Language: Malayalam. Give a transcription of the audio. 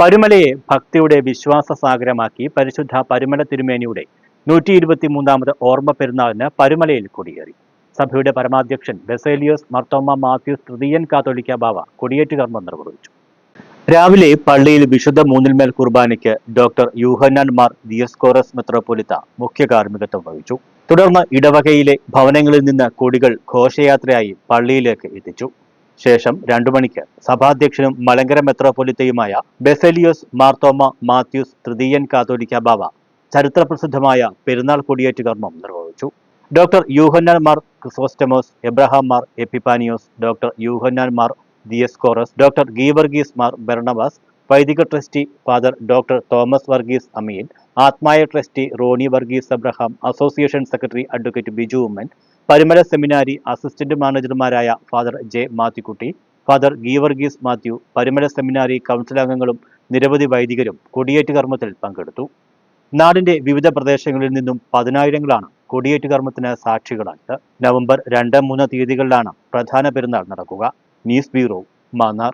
പരുമലയെ ഭക്തിയുടെ വിശ്വാസ സാഗരമാക്കി പരിശുദ്ധ പരുമല തിരുമേനിയുടെ നൂറ്റി ഇരുപത്തി മൂന്നാമത് ഓർമ്മ പെരുന്നാളിന് പരുമലയിൽ കൊടിയേറി. സഭയുടെ പരമാധ്യക്ഷൻ ബെസേലിയോസ് മർത്തോമ മാത്യൂസ് തൃതീയൻ കാത്തോലിക്ക ബാവ കൊടിയേറ്റ് കർമ്മം നിർവഹിച്ചു. രാവിലെ പള്ളിയിൽ വിശുദ്ധ മൂന്നിൽമേൽ കുർബാനയ്ക്ക് ഡോക്ടർ യൂഹന്നാൻ മാർ ദിയസ്കോറസ് മെത്രോപൊലിത്ത മുഖ്യ കാർമ്മികത്വം വഹിച്ചു. തുടർന്ന് ഇടവകയിലെ ഭവനങ്ങളിൽ നിന്ന് കൊടികൾ ഘോഷയാത്രയായി പള്ളിയിലേക്ക് എത്തിച്ചു. ശേഷം രണ്ടു മണിക്ക് സഭാധ്യക്ഷനും മലങ്കര മെത്രോപൊലിത്തയുമായ ബെസലിയോസ് മാർത്തോമ മാത്യൂസ് തൃതീയൻ കാതോലിക്ക ബാവ ചരിത്രപ്രസിദ്ധമായ പെരുന്നാൾ കൊടിയേറ്റ് കർമ്മം നിർവഹിച്ചു. Doctor Yuhanon Mar Chrysostomos Abraham Mar Epiphanios doctor Yuhanon Mar Dioscoros doctor Geevarghese Mar Barnabas വൈദിക trustee father doctor Thomas Varghese അമീൻ ആത്മായ trustee Ronnie Varghese Abraham association secretary advocate Biju Oommen Parumala seminary assistant മാനേജർമാരായ father J Mathukutty father Geevarghese Mathew Parumala seminary council അംഗങ്ങളും നിരവധി വൈദികരും കൊടിയേറ്റ് കർമ്മത്തിൽ പങ്കെടുത്തു. നാടിന്റെ വിവിധ പ്രദേശങ്ങളിൽ നിന്നും പതിനായിരങ്ങളാണ് കൊടിയേറ്റ് കർമ്മത്തിന് സാക്ഷികളായത്. നവംബർ രണ്ട് മൂന്ന് തീയതികളിലാണ് പ്രധാന പെരുന്നാൾ നടക്കുക. News bureau Mannar.